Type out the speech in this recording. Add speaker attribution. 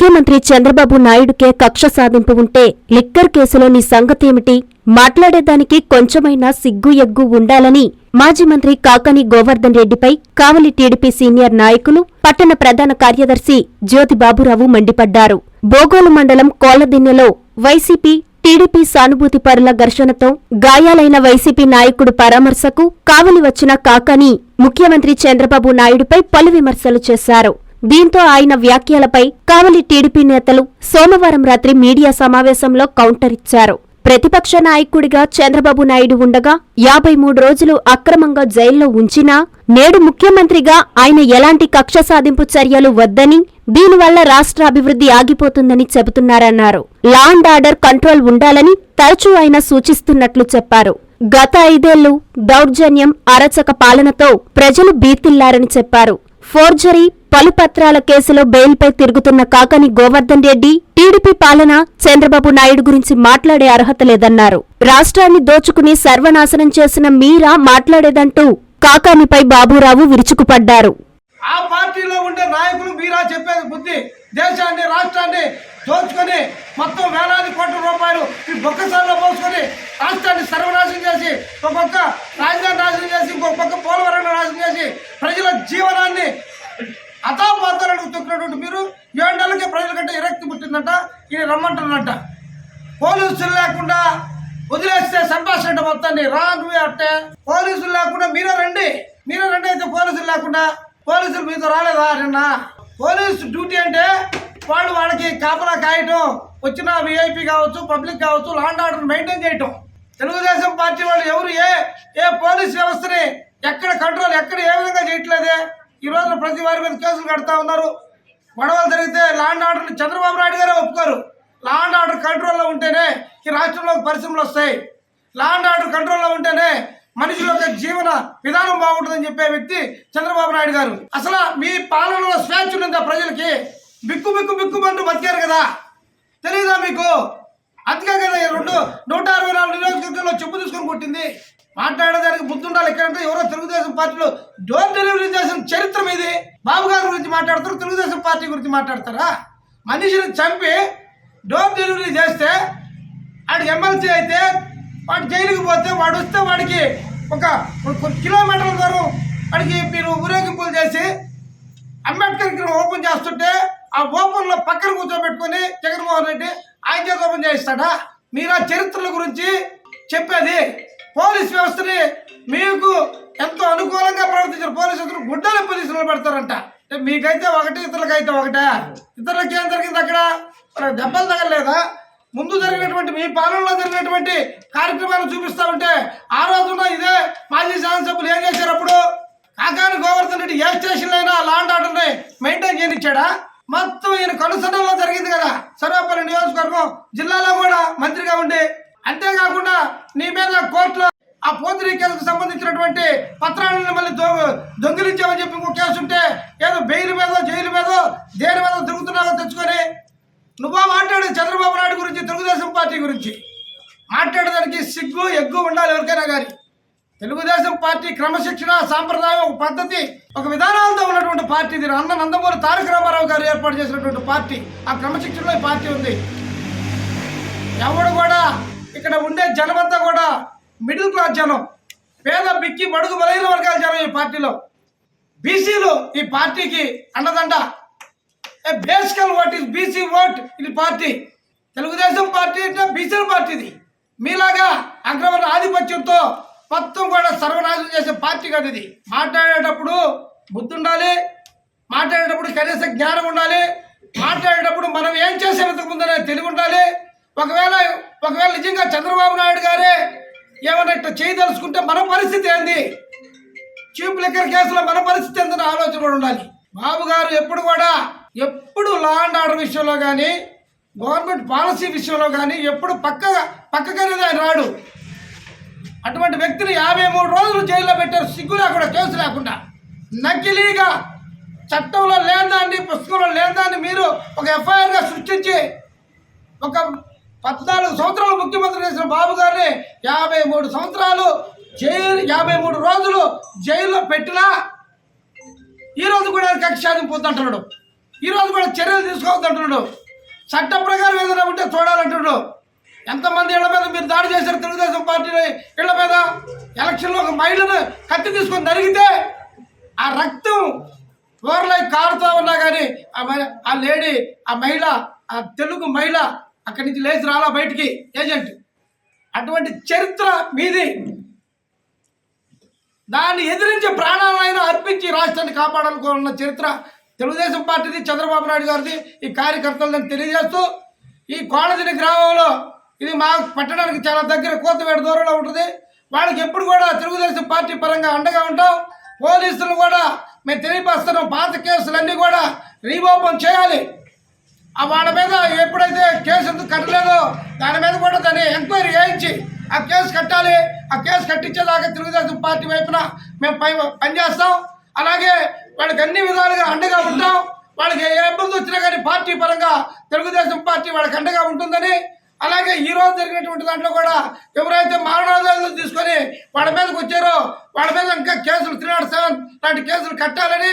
Speaker 1: ముఖ్యమంత్రి చంద్రబాబు నాయుడుకే కక్ష సాధింపు ఉంటే లిక్కర్ కేసులో నీ సంగతేమిటి? మాట్లాడేదానికి కొంచెమైనా సిగ్గు ఎగ్గు ఉండాలని మాజీ మంత్రి కాకని గోవర్ధన్ రెడ్డిపై కావలి టీడీపీ సీనియర్ నాయకులు పట్టణ ప్రధాన కార్యదర్శి జ్యోతి బాబురావు మండిపడ్డారు. బోగోలు మండలం కోలదిన్నెలో వైసీపీ టీడీపీ సానుభూతి పరుల ఘర్షణతో గాయాలైన వైసీపీ నాయకుడు పరామర్శకు కావలి వచ్చిన కాకాని ముఖ్యమంత్రి చంద్రబాబు నాయుడుపై పలు విమర్శలు చేశారు. దీంతో ఆయన వ్యాఖ్యలపై కావలి టీడీపీ నేతలు సోమవారం రాత్రి మీడియా సమావేశంలో కౌంటర్ ఇచ్చారు. ప్రతిపక్ష నాయకుడిగా చంద్రబాబు నాయుడు ఉండగా యాభై మూడు రోజులు అక్రమంగా జైల్లో ఉంచినా నేడు ముఖ్యమంత్రిగా ఆయన ఎలాంటి కక్ష సాధింపు చర్యలు వద్దని దీనివల్ల రాష్ట్ర అభివృద్ధి ఆగిపోతుందని చెబుతున్నారన్నారు. లా అండ్ ఆర్డర్ కంట్రోల్ ఉండాలని తరచూ ఆయన సూచిస్తున్నట్లు చెప్పారు. గత ఐదేళ్ళు దౌర్జన్యం అరచక పాలనతో ప్రజలు బీతిల్లారని చెప్పారు. ఫోర్జరీ పలు పత్రాల కేసులో బెయిల్పై తిరుగుతున్న కాకని గోవర్ధన్ రెడ్డి టీడీపీ పాలన చంద్రబాబు నాయుడు గురించి మాట్లాడే అర్హత లేదన్నారు. రాష్ట్రాన్ని దోచుకుని సర్వనాశనం చేసిన మీరా మాట్లాడేదంటూ కాకానిపై బాబురావు విరుచుకుపడ్డారు.
Speaker 2: ఆ పార్టీలో ఉండే నాయకులు మీరా చెప్పేది బుద్ధి. దేశాన్ని రాష్ట్రాన్ని దోచుకొని మొత్తం వేలాది కోట్ల రూపాయలు ఈ బొక్కసార్లో పోసుకొని రాష్ట్రాన్ని సర్వనాశనం చేసి ఒక తొక్కినటువంటి ఏడేళ్ళకే ప్రజల కంటే విరక్తి పుట్టిందంట ఇది రమ్మంటున్నట్ట పోలీసులు లేకుండా వదిలేస్తే సంభాషణ మొత్తాన్ని రాను అంటే పోలీసులు లేకుండా మీరే రండి. మీరే రండి అయితే పోలీసులు లేకుండా పోలీసులు మీతో రాలేదా నిన్న? పోలీసు డ్యూటీ అంటే వాళ్ళు వాళ్ళకి కాపలా కాయటం వచ్చిన విఐపి కావచ్చు పబ్లిక్ కావచ్చు లాండ్ ఆర్డర్ మెయింటైన్ చేయటం. తెలుగుదేశం పార్టీ వాళ్ళు ఎవరు? ఏ ఏ పోలీస్ వ్యవస్థని ఎక్కడ కంట్రోల్ ఎక్కడ ఏ విధంగా చేయట్లేదే? ఈ రోజున ప్రతి వారి మీద కేసులు కడతా ఉన్నారు. గొడవలు జరిగితే లాండ్ ఆర్డర్ని చంద్రబాబు నాయుడు గారే ఒప్పుకోరు. లాండ్ ఆర్డర్ కంట్రోల్లో ఉంటేనే ఈ రాష్ట్రంలో పరిశ్రమలు వస్తాయి. ల్యాండ్ ఆర్డర్ కంట్రోల్లో ఉంటేనే మనిషి యొక్క జీవన విధానం బాగుంటుందని చెప్పే వ్యక్తి చంద్రబాబు నాయుడు గారు. అసలు మీ పాలనలో స్వేచ్ఛ ఉందా ప్రజలకి బిక్కు బిక్కు బిక్కుమంటూ బతికారు కదా. తెలీదా మీకు? అందుకే కదా ఈ రెండు నూట అరవై నాలుగు నియోజకవర్గంలో చెప్పు తీసుకొని కొట్టింది. మాట్లాడడానికి బుద్ధుండాలి. ఎక్కడంటే ఎవరో తెలుగుదేశం పార్టీలో డోర్ డెలివరీ చేసిన చరిత్ర మీది. బాబు గారి గురించి మాట్లాడతారు తెలుగుదేశం పార్టీ గురించి మాట్లాడతారా? మనిషిని చంపి డోర్ డెలివరీ చేస్తే వాడు ఎమ్మెల్సీ అయితే వాడు జైలుకి పోతే వాడు వస్తే వాడికి ఒక కిలోమీటర్ల దూరం వాడికి మీరు ఊరేగింపులు చేసి అంబేద్కర్ విగ్రహం ఓపెన్ చేస్తుంటే ఆ ఓపెన్లో పక్కన కూర్చోబెట్టుకొని జగన్మోహన్ రెడ్డి ఆయన చేత ఓపెన్ చేయిస్తాడా? మీరు ఆ చరిత్రల గురించి చెప్పేది పోలీస్ వ్యవస్థని మీకు ఎంతో అనుకూలంగా ప్రవర్తించిన పోలీసు వ్యవస్థను గుడ్డల పోలీసులు పెడతారంట అంటే మీకైతే ఒకటి ఇతరులకైతే ఒకటే. ఇతరులకి ఏం జరిగింది అక్కడ? దెబ్బలు తగలలేదా? ముందు జరిగినటువంటి మీ పాలనలో జరిగినటువంటి కార్యక్రమాలు చూపిస్తా ఉంటే ఆ రోజున ఇదే మాజీ శాసనసభ్యులు ఏం చేశారు అప్పుడు? కాకాని గోవర్ధన్ రెడ్డి ఏ స్టేషన్లో అయినా లాండ్ ఆర్డర్ని మెయింటైన్ చేయనిచ్చాడా? మొత్తం ఈయన కనుసన్నలో జరిగింది కదా. సర్వేపల్లి నియోజకవర్గం జిల్లాలో కూడా మంత్రిగా ఉండి అంతేకాకుండా నీ మీద కోర్టులో ఆ పోతిరి కేసుకు సంబంధించినటువంటి పత్రాలను మళ్ళీ దొ దొంగిలించామని చెప్పి ఇంకో కేసు ఉంటే ఏదో బెయిల్ మీద జైలు మీద దేని మీద తిరుగుతున్నావో తెచ్చుకొని నువ్వా మాట్లాడు చంద్రబాబు నాయుడు గురించి తెలుగుదేశం పార్టీ గురించి మాట్లాడడానికి సిగ్గు ఎగ్గు ఉండాలి ఎవరికైనా కానీ. తెలుగుదేశం పార్టీ క్రమశిక్షణ సాంప్రదాయం ఒక పద్ధతి ఒక విధానాలతో ఉన్నటువంటి పార్టీ ఇది. అన్న నందమూరి తారక రామారావు గారు ఏర్పాటు చేసినటువంటి పార్టీ. ఆ క్రమశిక్షణలో పార్టీ ఉంది. ఎవడు కూడా ఇక్కడ ఉండే జనమంతా కూడా మిడిల్ క్లాస్ జనం పేద బిక్కి బడుగు బలైన వర్గాల జనం ఈ పార్టీలో. బీసీలు ఈ పార్టీకి అండదండ a basically vote is BC vote ఇది పార్టీ? తెలుగుదేశం పార్టీ అంటే బీసీల పార్టీ ఇది మీలాగా అగ్రవర్ణ ఆధిపత్యంతో మొత్తం కూడా సర్వనాశనం చేసే పార్టీ కాదు ఇది. మాట్లాడేటప్పుడు బుద్ధి ఉండాలి మాట్లాడేటప్పుడు కనీస జ్ఞానం ఉండాలి మాట్లాడేటప్పుడు మనం ఏం చేసే ముందనే తెలివి ఉండాలి ఒకవేళ ఒకవేళ నిజంగా చంద్రబాబు నాయుడు గారే ఏమైనా ఇట్లా చేయదలుచుకుంటే మన పరిస్థితి ఏంది? చీప్ లిక్కర్ కేసులో మన పరిస్థితి ఎంతన ఆలోచన కూడా ఉండాలి. బాబు గారు ఎప్పుడు కూడా ఎప్పుడు లా అండ్ ఆర్డర్ విషయంలో కానీ గవర్నమెంట్ పాలసీ విషయంలో కానీ ఎప్పుడు పక్క పక్కకనేది ఆయన రాడు. అటువంటి వ్యక్తిని యాభై మూడు రోజులు జైల్లో పెట్టారు సిగ్గు లేకుండా కేసు లేకుండా. నకిలీగా చట్టంలో లేదాన్ని పుస్తకంలో లేదాన్ని మీరు ఒక ఎఫ్ఐఆర్గా సృష్టించి ఒక పద్నాలుగు సంవత్సరాలు ముఖ్యమంత్రి చేసిన బాబు గారిని యాభై మూడు సంవత్సరాలు జైలు యాభై మూడు రోజులు జైల్లో పెట్టినా ఈ రోజు కూడా కక్ష సాధింపు ఈరోజు కూడా చర్యలు తీసుకోవద్దంటున్నాడు. చట్ట ప్రకారం ఏదైనా ఉంటే చూడాలంటున్నాడు. ఎంతమంది ఇళ్ళ మీద మీరు దాడి చేశారు తెలుగుదేశం పార్టీ ఇళ్ళ మీద ఎలక్షన్లో ఒక మహిళను కత్తి తీసుకొని జరిగితే ఆ రక్తం ఓర్లై కారుతా ఉన్నా కానీ ఆ ఆ లేడీ ఆ మహిళ ఆ తెలుగు మహిళ అక్కడి నుంచి లేచి రాలా బయటికి ఏజెంట్. అటువంటి చరిత్ర మీది. దాన్ని ఎదిరించి ప్రాణాలైనా అర్పించి రాష్ట్రాన్ని కాపాడాలనుకున్న చరిత్ర తెలుగుదేశం పార్టీది చంద్రబాబు నాయుడు గారిది ఈ కార్యకర్తలను తెలియజేస్తూ ఈ కోడదిని గ్రామంలో ఇది మా పట్టణానికి చాలా దగ్గర కోతవేడు దూరంలో ఉంటుంది. వాళ్ళకి ఎప్పుడు కూడా తెలుగుదేశం పార్టీ పరంగా అండగా ఉంటాం. పోలీసులు కూడా మేము తెలియపరుస్తున్నాం. పాత కేసులన్నీ కూడా రీఓపెన్ చేయాలి. వాళ్ళ మీద ఎప్పుడైతే కేసు ఎందుకు కట్టలేదో దాని మీద కూడా దాన్ని ఎంక్వైరీ చేయించి ఆ కేసు కట్టాలి. ఆ కేసు కట్టించేదాకా తెలుగుదేశం పార్టీ వైపున మేము పై పనిచేస్తాం. అలాగే వాళ్ళకి అన్ని విధాలుగా అండగా ఉంటాం. వాళ్ళకి ఏ ఇబ్బంది వచ్చినా కానీ పార్టీ పరంగా తెలుగుదేశం పార్టీ వాళ్ళకి అండగా ఉంటుందని. అలాగే ఈ రోజు జరిగినటువంటి దాంట్లో కూడా ఎవరైతే మారణాదాలు తీసుకొని వాళ్ళ మీదకి వచ్చారో వాళ్ళ మీద ఇంకా కేసులు త్రీ నాట్ సెవెన్ లాంటి కేసులు కట్టాలని